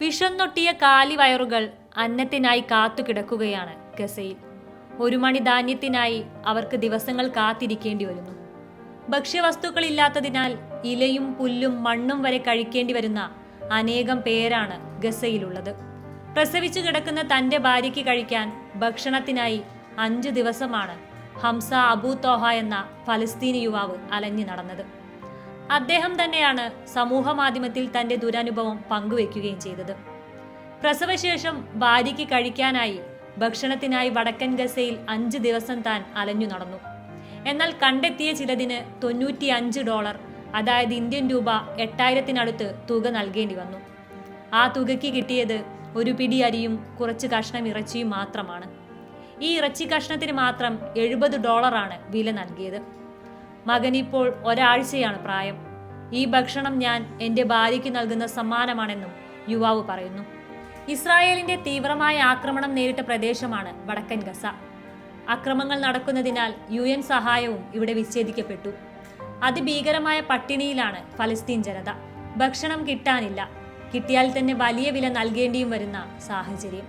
വിഷന്നൊട്ടിയ കാലിവയറുകൾ അന്നത്തിനായി കാത്തുകിടക്കുകയാണ് ഗസയിൽ. ഒരു മണി ധാന്യത്തിനായി അവർക്ക് ദിവസങ്ങൾ കാത്തിരിക്കേണ്ടി വരുന്നു. ഭക്ഷ്യവസ്തുക്കളില്ലാത്തതിനാൽ ഇലയും പുല്ലും മണ്ണും വരെ കഴിക്കേണ്ടി വരുന്ന അനേകം പേരാണ് ഗസയിലുള്ളത്. പ്രസവിച്ചു കിടക്കുന്ന തന്റെ ഭാര്യയ്ക്ക് കഴിക്കാൻ ഭക്ഷണത്തിനായി അഞ്ചു ദിവസമാണ് ഹംസ അബൂ തോഹ എന്ന ഫലസ്തീനി യുവാവ് അലഞ്ഞു നടന്നത്. അദ്ദേഹം തന്നെയാണ് സമൂഹ മാധ്യമത്തിൽ തന്റെ ദുരനുഭവം പങ്കുവെക്കുകയും ചെയ്തത്. പ്രസവശേഷം ഭാര്യയ്ക്ക് കഴിക്കാനായി ഭക്ഷണത്തിനായി വടക്കൻ ഗസയിൽ അഞ്ച് ദിവസം താൻ അലഞ്ഞു നടന്നു. എന്നാൽ കണ്ടെത്തിയ ചിലതിന് തൊണ്ണൂറ്റി അഞ്ച് ഡോളർ അതായത് ഇന്ത്യൻ രൂപ എട്ടായിരത്തിനടുത്ത് തുക നൽകേണ്ടി വന്നു. ആ തുകയ്ക്ക് കിട്ടിയത് ഒരു പിടി അരിയും കുറച്ച് കഷ്ണം ഇറച്ചിയും മാത്രമാണ്. ഈ ഇറച്ചി കഷ്ണത്തിന് മാത്രം എഴുപത് ഡോളറാണ് വില നൽകിയത്. മകനിപ്പോൾ ഒരാഴ്ചയാണ് പ്രായം. ഈ ഭക്ഷണം ഞാൻ എന്റെ ഭാര്യയ്ക്ക് നൽകുന്ന സമ്മാനമാണെന്നും യുവാവ് പറയുന്നു. ഇസ്രായേലിന്റെ തീവ്രമായ ആക്രമണം നേരിട്ട പ്രദേശമാണ് വടക്കൻ ഗസ. അക്രമങ്ങൾ നടക്കുന്നതിനാൽ യു എൻ സഹായവും ഇവിടെ വിച്ഛേദിക്കപ്പെട്ടു. അതിഭീകരമായ പട്ടിണിയിലാണ് ഫലസ്തീൻ ജനത. ഭക്ഷണം കിട്ടാനില്ല. കിട്ടിയാൽ തന്നെ വലിയ വില നൽകേണ്ടിയും വരുന്ന സാഹചര്യം.